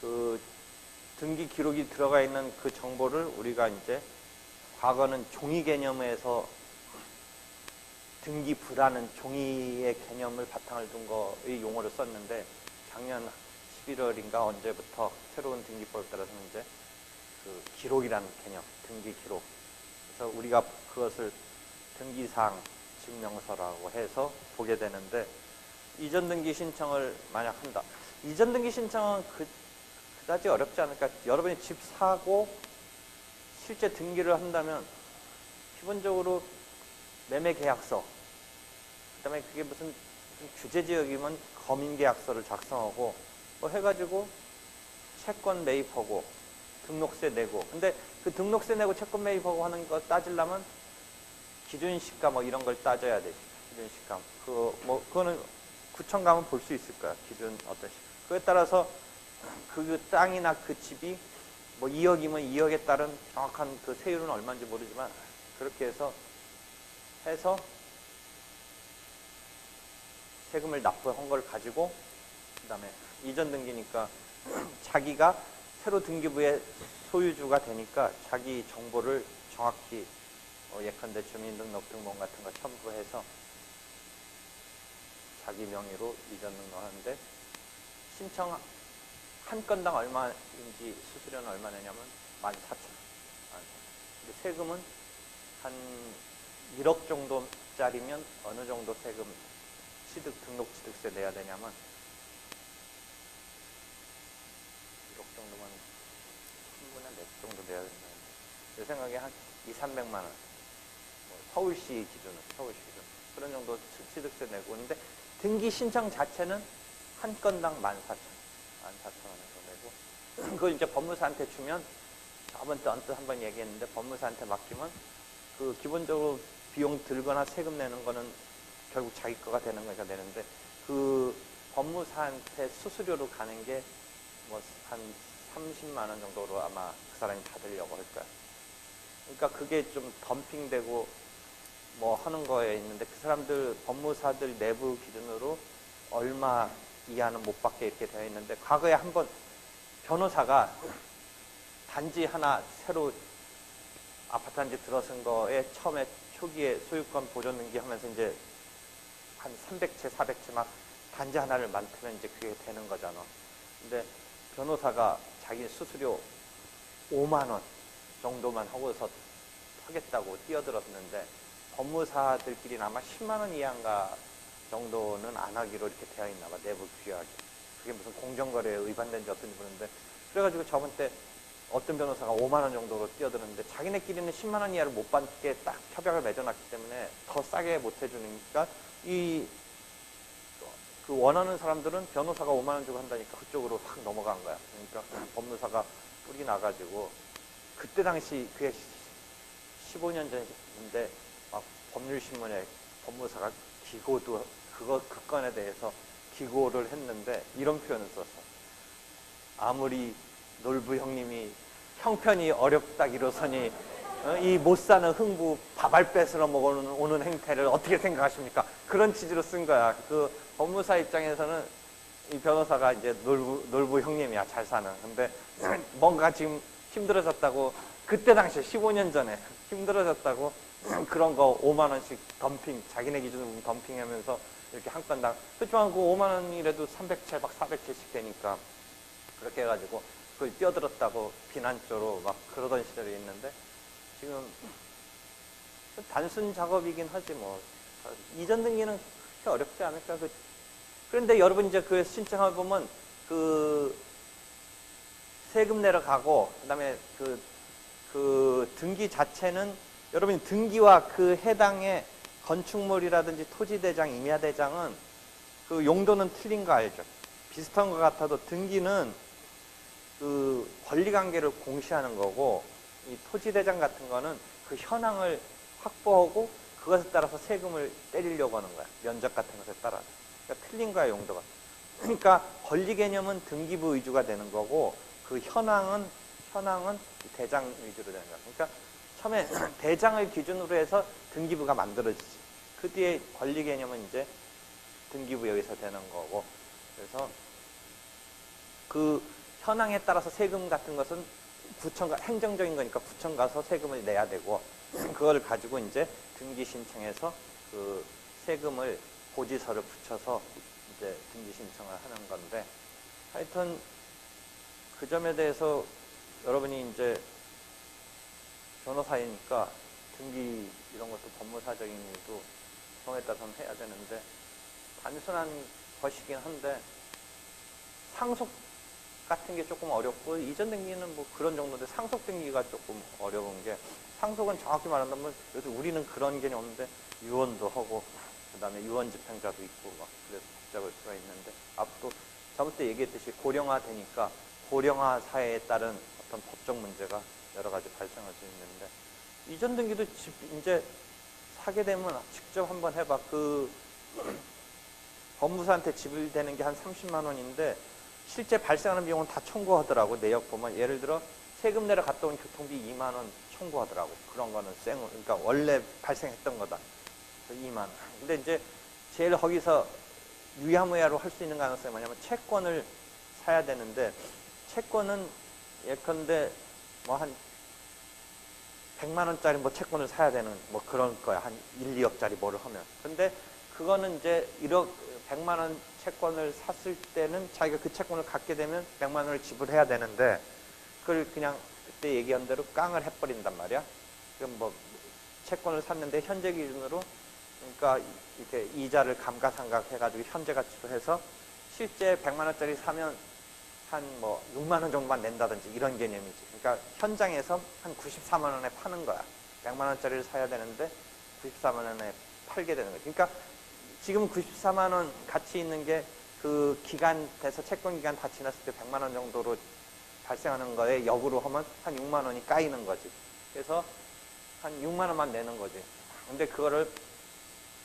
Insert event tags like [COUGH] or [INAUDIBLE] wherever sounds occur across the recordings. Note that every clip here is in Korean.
그 등기 기록이 들어가 있는 그 정보를 우리가 이제 과거는 종이 개념에서 등기부라는 종이의 개념을 바탕을 둔 거의 용어를 썼는데 작년 11월인가 언제부터 새로운 등기법에 따라서는 이제 그 기록이라는 개념, 등기 기록. 그래서 우리가 그것을 등기상 증명서라고 해서 보게 되는데 이전 등기 신청을 만약 한다. 이전 등기 신청은 그, 그다지 어렵지 않을까. 여러분이 집 사고 실제 등기를 한다면 기본적으로 매매 계약서, 그다음에 그게 무슨 규제 지역이면 검인 계약서를 작성하고 뭐 해가지고 채권 매입하고 등록세 내고. 근데 그 등록세 내고 채권 매입하고 하는 거 따지려면 기준 시가 뭐 이런 걸 따져야 돼. 기준 시가. 그뭐 그거는 구청 가면 볼 수 있을 거야. 기준 어떤 시. 그에 따라서 그 땅이나 그 집이 뭐 2억이면 2억에 따른 정확한 그 세율은 얼마인지 모르지만 그렇게 해서 해서 세금을 납부한 걸 가지고 그다음에 이전 등기니까 [CLEARS THROAT] 자기가 새로 등기부의 소유주가 되니까 자기 정보를 정확히 어, 예컨대 주민등록등본 같은 거 첨부해서 자기 명의로 이전 등록하는데 신청 한 건당 얼마인지 수수료는 얼마 내냐면 14,000원. 근데 세금은 한 1억 정도짜리면 어느 정도 세금 취득 등록 취득세 내야 되냐면 1억 정도면 3분의 몇 정도 내야 된다는데 제 생각에 한 2, 300만 원. 뭐 서울시 기준은 서울시 기준 그런 정도 취- 취득세 내고 있는데 등기 신청 자체는 한 건당 14,000원. 14,000원 정도 내고 [CLEARS THROAT] 그걸 이제 법무사한테 주면 저번 때 언뜻 한 번 얘기했는데 법무사한테 맡기면 그 기본적으로 비용 들거나 세금 내는 거는 결국 자기 거가 되는 거니까 내는데 그 법무사한테 수수료로 가는 게 뭐 한 30만 원 정도로 아마 그 사람이 받으려고 할 거야. 그러니까 그게 좀 덤핑되고 뭐 하는 거에 있는데 그 사람들 법무사들 내부 기준으로 얼마 이하는 못 받게 이렇게 되어 있는데 과거에 한 번 변호사가 단지 하나 새로 아파트 한집 들어선 거에 처음에 초기에 소유권 보존 등기 하면서 이제 한 300채, 400채 막 단지 하나를 만들면 이제 그게 되는 거잖아. 근데 변호사가 자기 수수료 5만 원 정도만 하고서 하겠다고 뛰어들었는데 법무사들끼리는 아마 10만 원 이하인가 정도는 안 하기로 이렇게 되어 있나 봐. 내부 규약이. 그게 무슨 공정거래에 위반된지 어떤지 모르는데. 그래가지고 저번 때 어떤 변호사가 5만 원 정도로 뛰어드는데 자기네끼리는 10만 원 이하를 못 받게 딱 협약을 맺어놨기 때문에 더 싸게 못 해주니까 이 그 원하는 사람들은 변호사가 5만 원 주고 한다니까 그쪽으로 확 넘어간 거야. 그러니까 법무사가 뿌리 나가지고 그때 당시 그게 15년 전인데 막 법률신문에 법무사가 기고도 그거 그 건에 대해서 기고를 했는데 이런 표현을 썼어. 아무리 놀부 형님이 형편이 어렵다기로서니 어, 이못 사는 흥부 밥알 뺏으러 먹어오는 오는 행태를 어떻게 생각하십니까? 그런 취지로 쓴 거야. 그 법무사 입장에서는 이 변호사가 이제 놀부, 놀부 형님이야, 잘 사는. 근데 [CLEARS THROAT] 뭔가 지금 힘들어졌다고, 그때 당시에 15년 전에 힘들어졌다고 [CLEARS THROAT] 그런 거 5만 원씩 덤핑, 자기네 기준으로 보면 덤핑 하면서 이렇게 한 건당. 그렇지만 그 5만 원이라도 300채, 막 400채씩 되니까 그렇게 해가지고 그걸 뛰어들었다고 비난조로 막 그러던 시절이 있는데 지금 단순 작업이긴 하지 뭐 이전 등기는 그렇게 어렵지 않을까 그 그런데 여러분 이제 그 신청해 보면 그 세금 내러 가고 그다음에 그, 그 등기 자체는 여러분 등기와 그 해당의 건축물이라든지 토지대장, 임야대장은 그 용도는 틀린 거 알죠? 비슷한 것 같아도 등기는 그 권리관계를 공시하는 거고 이 토지대장 같은 거는 그 현황을 확보하고 그것에 따라서 세금을 때리려고 하는 거야. 면적 같은 것에 따라서. 그러니까 틀린 거야, 용도가. 그러니까 권리 개념은 등기부 위주가 되는 거고 그 현황은 현황은 대장 위주로 되는 거야. 그러니까 처음에 대장을 기준으로 해서 등기부가 만들어지지. 그 뒤에 권리 개념은 이제 등기부 여기서 되는 거고 그래서 그 현황에 따라서 세금 같은 것은 구청 가 행정적인 거니까 구청 가서 세금을 내야 되고 그거를 가지고 이제 등기 신청해서 그 세금을 고지서를 붙여서 이제 등기 신청을 하는 건데 하여튼 그 점에 대해서 여러분이 이제 변호사이니까 등기 이런 것도 법무사적인 일도 정에 따라서는 해야 되는데 단순한 것이긴 한데 상속 같은 게 조금 어렵고 이전 등기는 뭐 그런 정도인데 상속 등기가 조금 어려운 게 상속은 정확히 말한다면 요새 우리는 그런 개념 없는데 유언도 하고 그다음에 유언 집행자도 있고 막 그래서 복잡할 수가 있는데 앞으로 저번 때 얘기했듯이 고령화 되니까 고령화 사회에 따른 어떤 법적 문제가 여러 가지 발생할 수 있는데 이전 등기도 집 이제 사게 되면 직접 한번 해봐. 그 법무사한테 지불되는 게 한 30만 원인데 실제 발생하는 비용은 다 청구하더라고 내역 보면. 예를 들어 세금 내러 갔다 온 교통비 2만 원 청구하더라고. 그런 거는 생 그러니까 원래 발생했던 거다. 그래서 2만 원. 근데 이제 제일 거기서 유야무야로 할 수 있는 가능성이 뭐냐면 채권을 사야 되는데 채권은 예컨대 뭐 한 100만 원짜리 뭐 채권을 사야 되는 뭐 그런 거야 한 1, 2억짜리 뭐를 하면 근데 그거는 이제 1억 100만 원 채권을 샀을 때는 자기가 그 채권을 갖게 되면 100만 원을 지불해야 되는데 그걸 그냥 그때 얘기한 대로 깡을 해버린단 말이야. 그럼 뭐 채권을 샀는데 현재 기준으로 그러니까 이렇게 이자를 감가상각 해가지고 현재 가치로 해서 실제 100만 원짜리 사면 한 뭐 6만 원 정도만 낸다든지 이런 개념이지. 그러니까 현장에서 한 94만 원에 파는 거야. 100만 원짜리를 사야 되는데 94만 원에 팔게 되는 거야. 그러니까 지금 94만 원 가치 있는 게 그 기간 돼서 채권 기간 다 지났을 때 100만 원 정도로 발생하는 거에 역으로 하면 한 6만 원이 까이는 거지. 그래서 한 6만 원만 내는 거지. 근데 그거를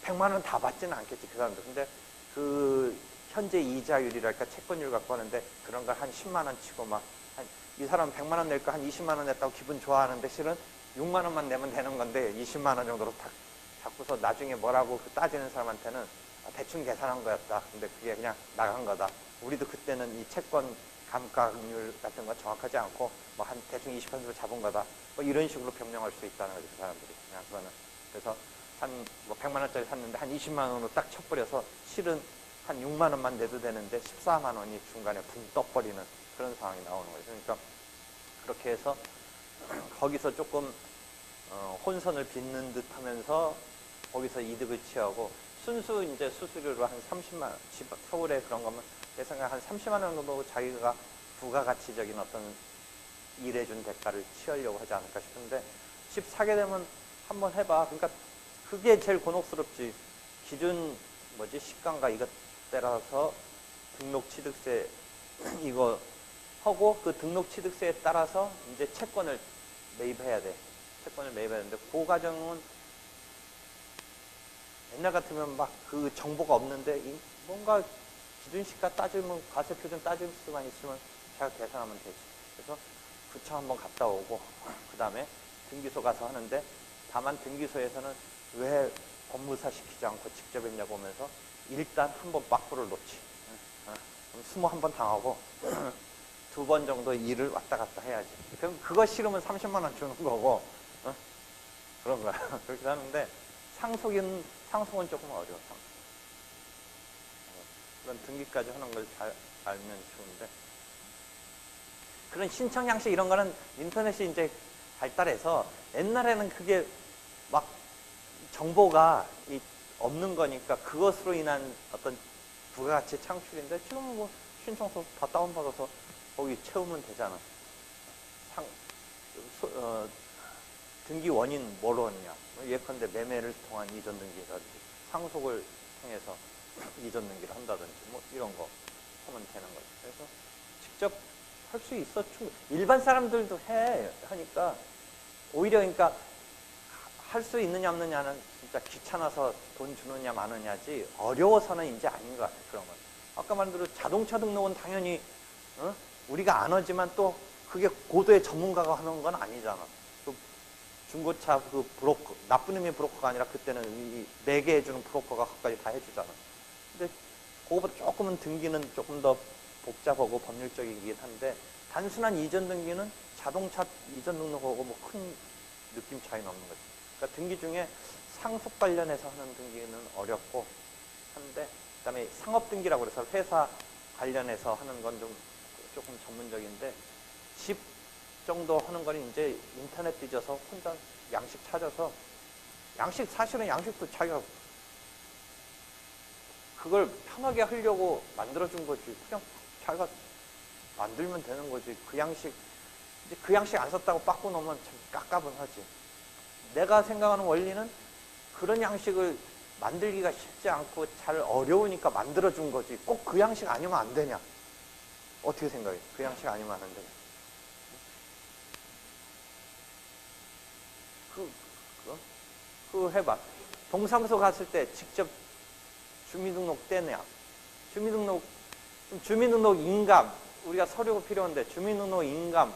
100만 원 다 받지는 않겠지, 그 사람들. 근데 그 현재 이자율이랄까 채권율 갖고 하는데 그런 걸 한 10만 원 치고 막한이 사람 100만 원낼거한 20만 원 냈다고 기분 좋아하는데 실은 6만 원만 내면 되는 건데 20만 원 정도로 딱 자꾸서 나중에 뭐라고 그 따지는 사람한테는 아, 대충 계산한 거였다. 근데 그게 그냥 나간 거다. 우리도 그때는 이 채권 감가율 같은 거 정확하지 않고 뭐 한 대충 20%로 잡은 거다. 뭐 이런 식으로 변명할 수 있다는 거죠, 그 사람들이. 그냥 그거는. 그래서 한뭐 100만 원짜리 샀는데 한 20만 원으로 딱 쳐버려서 실은 한 6만 원만 내도 되는데 14만 원이 중간에 붕 떠버리는 그런 상황이 나오는 거죠. 그러니까 그렇게 해서 [CLEARS THROAT] 거기서 조금 어, 혼선을 빚는 듯 하면서 거기서 이득을 취하고 순수 이제 수수료로 한 30만 원, 집 서울에 그런 거면 내 생각에 한 30만 원 정도 자기가 부가가치적인 어떤 일해준 대가를 취하려고 하지 않을까 싶은데 집 사게 되면 한번 해봐. 그러니까 그게 제일 곤혹스럽지. 기준 뭐지 시가가 이것 따라서 등록 취득세 이거 하고 그 등록 취득세에 따라서 이제 채권을 매입해야 돼. 채권을 매입해야 되는데 그 과정은 옛날 같으면 막 그 정보가 없는데 이 뭔가 기준시가 따지면 과세 표준 따질 수만 있으면 제가 계산하면 되지. 그래서 구청 한번 갔다 오고 [LAUGHS] 그 다음에 등기소 가서 하는데 다만 등기소에서는 왜 법무사 시키지 않고 직접 했냐고 하면서 일단 한번 빠꾸를 놓지. 어, 그럼 스무 한 번 당하고 두 번 정도 일을 왔다 갔다 해야지. 그럼 그거 싫으면 30만 원 주는 거고 어? 그런 거야. [LAUGHS] 그렇게 하는데 상속은 상속은 조금 어려워. 그런 등기까지 하는 걸 잘 알면 좋은데 그런 신청 양식 이런 거는 인터넷이 이제 발달해서 옛날에는 그게 막 정보가 이 없는 거니까 그것으로 인한 어떤 부가가치 창출인데 지금은 뭐 신청서 다 다운받아서 거기 채우면 되잖아. 상, 소- 어, 등기 원인 뭐로 했냐. 뭐 예컨대 매매를 통한 이전 등기라든지 상속을 통해서 이전 등기를 한다든지 뭐 이런 거 하면 되는 거죠. 그래서 직접 할 수 있어. 충분 일반 사람들도 해. 하니까 오히려 그러니까 할 수 있느냐 없느냐는 진짜 귀찮아서 돈 주느냐 마느냐지 어려워서는 이제 아닌 것 같아요. 그런 건. 아까 말한 대로 자동차 등록은 당연히 어? 우리가 안 하지만 또 그게 고도의 전문가가 하는 건 아니잖아. 또 중고차 그 브로커, 나쁜 의미의 브로커가 아니라 그때는 이 매개 해주는 브로커가 그까지 다 해주잖아. 근데 그거보다 조금은 등기는 조금 더 복잡하고 법률적이긴 한데 단순한 이전 등기는 자동차 이전 등록하고 뭐 큰 느낌 차이는 없는 거지. 그러니까 등기 중에 상속 관련해서 하는 등기는 어렵고 한데 그다음에 상업 등기라고 그래서 회사 관련해서 하는 건 좀 조금 전문적인데 집 정도 하는 거는 이제 인터넷 뒤져서 혼자 양식 찾아서 양식 사실은 양식도 자기가 그걸 편하게 하려고 만들어준 거지. 그냥 자기가 만들면 되는 거지. 그 양식 이제 그 양식 안 썼다고 빠꾸 놓으면 참 깝깝은 하지 내가 생각하는 원리는 그런 양식을 만들기가 쉽지 않고 잘 어려우니까 만들어준 거지 꼭 그 양식 아니면 안 되냐 어떻게 생각해 그 양식 아니면 안 되냐 그, 그, 그 해봐. 동사무소 갔을 때 직접 주민등록 떼냐. 주민등록, 주민등록 인감. 우리가 서류가 필요한데 주민등록 인감.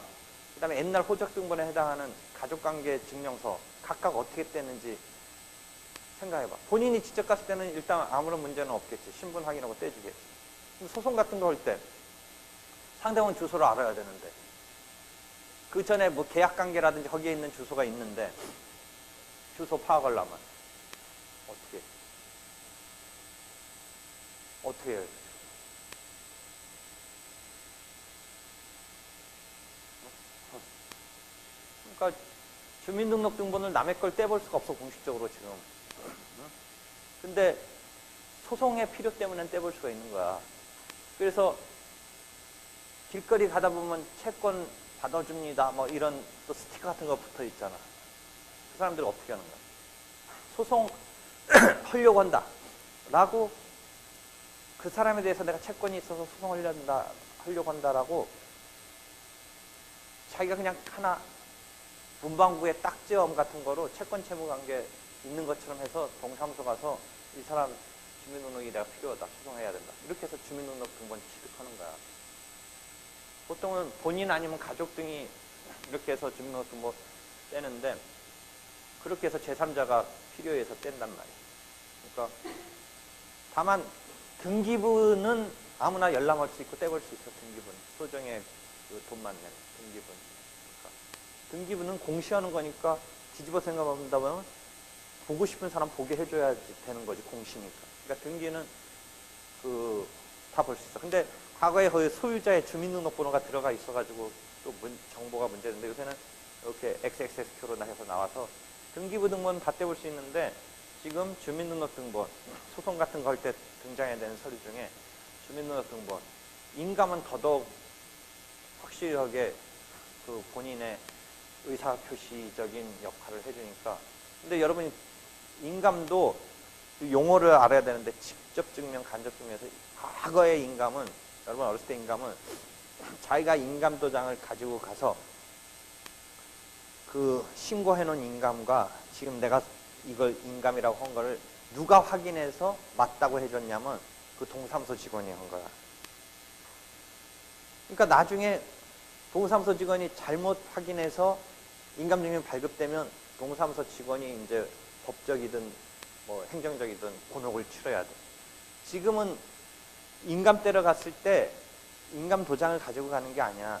그 다음에 옛날 호적등본에 해당하는 가족관계 증명서 각각 어떻게 떼는지 생각해봐. 본인이 직접 갔을 때는 일단 아무런 문제는 없겠지. 신분 확인하고 떼주겠지. 소송 같은 거 할 때 상대방 주소를 알아야 되는데 그 전에 뭐 계약 관계라든지 거기에 있는 주소가 있는데 주소 파악하려면 어떻게 어떻게 해요? 그러니까 주민등록등본을 남의 걸 떼볼 수가 없어 공식적으로 지금. 응? 근데 소송의 필요 때문에 떼볼 수가 있는 거야. 그래서 길거리 가다 보면 채권 받아줍니다. 뭐 이런 또 스티커 같은 거 붙어 있잖아. 그 사람들 은 어떻게 하는 거야? 소송 [CLEARS THROAT] 하려고 한다. 라고 그 사람에 대해서 내가 채권이 있어서 소송하려 한다, 하려고 한다라고 자기가 그냥 하나 문방구의 딱지엄 같은 거로 채권 채무 관계 있는 것처럼 해서 동사무소 가서 이 사람 주민등록이 내가 필요하다, 소송해야 된다. 이렇게 해서 주민등록 등본 취득하는 거야. 보통은 본인 아니면 가족 등이 이렇게 해서 주민등록 등본 떼는데 그렇게 해서 제3자가 필요해서 뗀단 말이에요. 그러니까 다만 등기부는 아무나 열람할 수 있고 떼볼 수 있어 등기부는 소정의 그 돈만 내는 등기부는 등기부는 공시하는 거니까 뒤집어 생각한다면 보고 싶은 사람 보게 해줘야지 되는 거지 공시니까. 그러니까 등기는 그 다 볼 수 있어. 근데 과거에 거의 소유자의 주민등록번호가 들어가 있어가지고 또 문- 정보가 문제인데 요새는 이렇게 XXSQ로 해서 나와서 등기부 등본 다 떼볼 수 있는데 지금 주민등록등본 소송 같은 거 할 때 등장해야 되는 서류 중에 주민등록등본 인감은 더더욱 확실하게 그 본인의 의사 표시적인 역할을 해주니까 근데 여러분이 인감도 용어를 알아야 되는데 직접 증명, 간접 증명에서 과거의 인감은 여러분 어렸을 때 인감은 자기가 인감 도장을 가지고 가서 그 신고해 놓은 인감과 지금 내가 이걸 인감이라고 한 거를 누가 확인해서 맞다고 해줬냐면 그 동사무소 직원이 한 거야. 그러니까 나중에 동사무소 직원이 잘못 확인해서 인감증명 발급되면 동사무소 직원이 이제 법적이든 뭐 행정적이든 곤혹을 치러야 돼. 지금은 인감 떼러 갔을 때 인감 도장을 가지고 가는 게 아니야.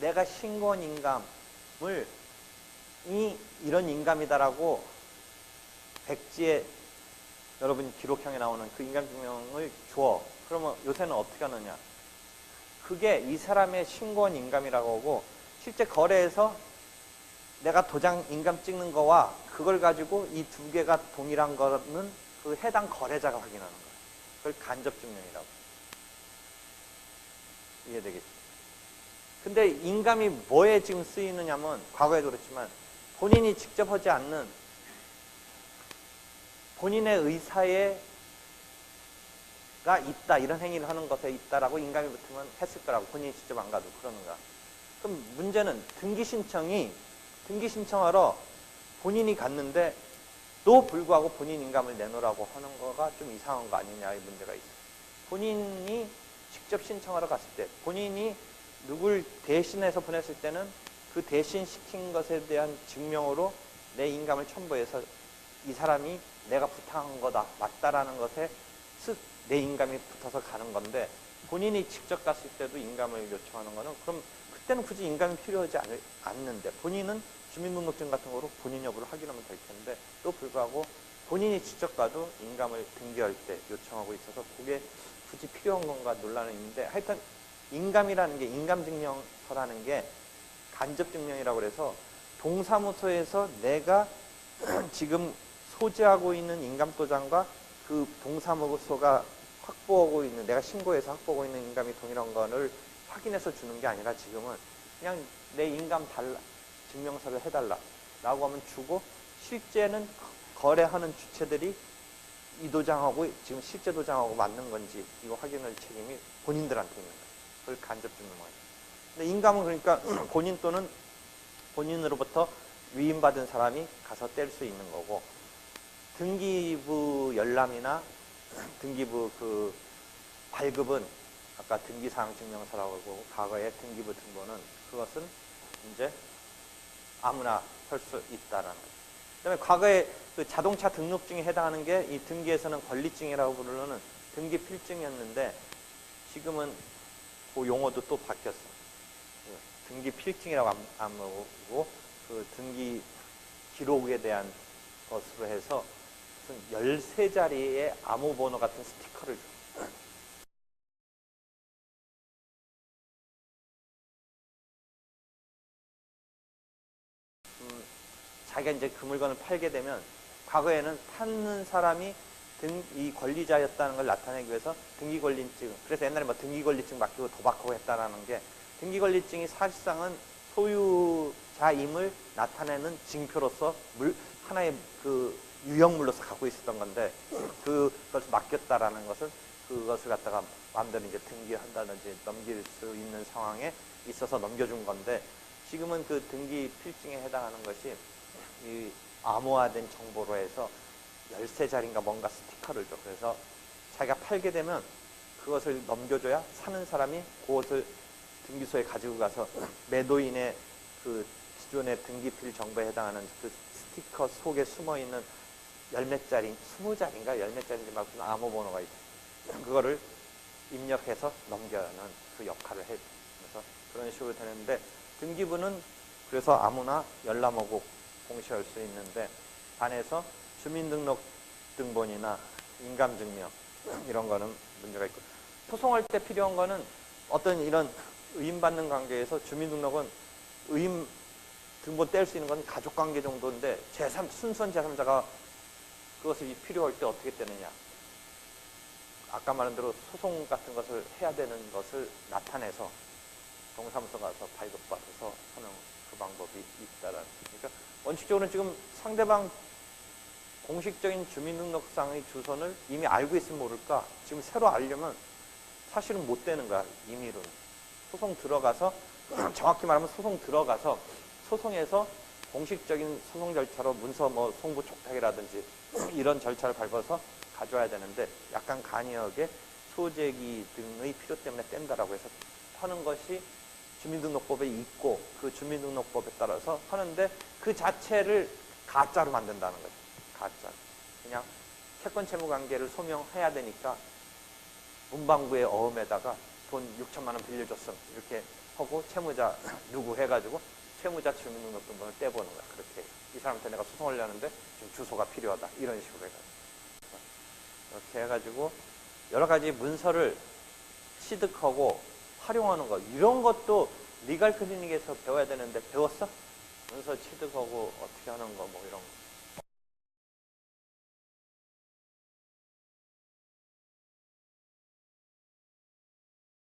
내가 신고한 인감을 이 이런 인감이다라고 백지에 여러분 기록형에 나오는 그 인감증명을 줘. 그러면 요새는 어떻게 하느냐? 그게 이 사람의 신고한 인감이라고 하고 실제 거래에서 내가 도장 인감 찍는 거와 그걸 가지고 이 두 개가 동일한 거는 그 해당 거래자가 확인하는 거야. 그걸 간접 증명이라고. 이해되겠지? 근데 인감이 뭐에 지금 쓰이느냐면 과거에도 그렇지만 본인이 직접 하지 않는 본인의 의사에 가 있다 이런 행위를 하는 것에 있다라고 인감이 붙으면 했을 거라고 본인이 직접 안 가도 그러는가. 그럼 문제는 등기 신청이 등기 신청하러 본인이 갔는데 또 불구하고 본인 인감을 내놓으라고 하는 거가 좀 이상한 거 아니냐의 문제가 있어요. 본인이 직접 신청하러 갔을 때 본인이 누굴 대신해서 보냈을 때는 그 대신 시킨 것에 대한 증명으로 내 인감을 첨부해서 이 사람이 내가 부탁한 거다 맞다라는 것에 스- 내 인감이 붙어서 가는 건데 본인이 직접 갔을 때도 인감을 요청하는 거는 그럼 그때는 굳이 인감이 필요하지 않는데 본인은 주민등록증 같은 거로 본인 여부를 확인하면 될 텐데 또 불구하고 본인이 직접 가도 인감을 등기할 때 요청하고 있어서 그게 굳이 필요한 건가 논란은 있는데 하여튼 인감이라는 게 인감증명서라는 게 간접증명이라고 그래서 동사무소에서 내가 [CLEARS THROAT] 지금 소지하고 있는 인감도장과 그 동사무소가 확보하고 있는 내가 신고해서 확보하고 있는 인감이 동일한 거를 확인해서 주는 게 아니라 지금은 그냥 내 인감 달라 증명서를 해달라 라고 하면 주고 실제는 거래하는 주체들이 이 도장하고 지금 실제 도장하고 맞는 건지 이거 확인할 책임이 본인들한테 있는 거예요. 그걸 간접 증명만. 근데 인감은 그러니까 [CLEARS THROAT] 본인 또는 본인으로부터 위임받은 사람이 가서 뗄 수 있는 거고 등기부 열람이나 등기부 그 발급은 아까 등기사항 증명서라고 하고 과거의 등기부 등본은 그것은 이제 아무나 할 수 있다라는 거예요. 그다음에 과거에 그 자동차 등록증에 해당하는 게 이 등기에서는 권리증이라고 부르는 등기 필증이었는데 지금은 그 용어도 또 바뀌었어. 그 등기 필증이라고 안, 안 부르고 그 등기 기록에 대한 것으로 해서 무슨 13자리의 암호 번호 같은 스티커를 줘. 음, 자기가 이제 그 물건을 팔게 되면 과거에는 파는 사람이 등, 이 권리자였다는 걸 나타내기 위해서 등기권리증, 그래서 옛날에 뭐 등기권리증 맡기고 도박하고 했다라는 게 등기권리증이 사실상은 소유자임을 나타내는 징표로서 물, 하나의 그 유형물로서 갖고 있었던 건데 그것을 맡겼다라는 것은 그것을 갖다가 마음대로 이제 등기한다든지 넘길 수 있는 상황에 있어서 넘겨준 건데 지금은 그 등기 필증에 해당하는 것이 이 암호화된 정보로 해서 13자리인가 뭔가 스티커를 줘. 그래서 자기가 팔게 되면 그것을 넘겨줘야 사는 사람이 그것을 등기소에 가지고 가서 매도인의 그 기존의 등기필 정보에 해당하는 그 스티커 속에 숨어 있는 열몇 자리, 스무 자리인가 열몇 자리인지 막 암호 번호가 있어. 그거를 입력해서 넘겨는 그 역할을 해. 그래서 그런 식으로 되는데 등기부는 그래서 아무나 열람하고 공시할 수 있는데 안에서 주민등록등본이나 인감증명 [CLEARS THROAT] 이런 거는 문제가 있고 소송할 때 필요한 거는 어떤 이런 의임받는 관계에서 주민등록은 의임 등본 뗄 수 있는 건 가족관계 정도인데 제3 순선 제3자가 그것이 필요할 때 어떻게 떼느냐? 아까 말한 대로 소송 같은 것을 해야 되는 것을 나타내서 동사무소 가서 발급받아서 하는 그 방법이 있다라는 그러니까 원칙적으로는 지금 상대방 공식적인 주민등록상의 주소를 이미 알고 있으면 모를까? 지금 새로 알려면 사실은 못 되는 거야 임의로는. 소송 들어가서 [CLEARS THROAT] 정확히 말하면 소송 들어가서 소송에서 공식적인 소송 절차로 문서 뭐 송부 촉탁이라든지 [CLEARS THROAT] 이런 절차를 밟아서 가져와야 되는데 약간 간이하게 소재기 등의 필요 때문에 뗀다라고 해서 하는 것이 주민등록법에 있고 그 주민등록법에 따라서 하는데 그 자체를 가짜로 만든다는 거죠. 가짜. 그냥 채권 채무 관계를 소명해야 되니까 문방구의 어음에다가 돈 6천만 원 빌려줬음 이렇게 하고 채무자 누구 해가지고 채무자 주민등록등본을 떼보는 거야. 그렇게 이 사람한테 내가 소송하려는데 지금 주소가 필요하다 이런 식으로 해가지고 이렇게 해가지고 여러 가지 문서를 취득하고 활용하는 거 이런 것도 리갈 클리닉에서 배워야 되는데 배웠어? 문서 취득하고 어떻게 하는 거 뭐 이런 거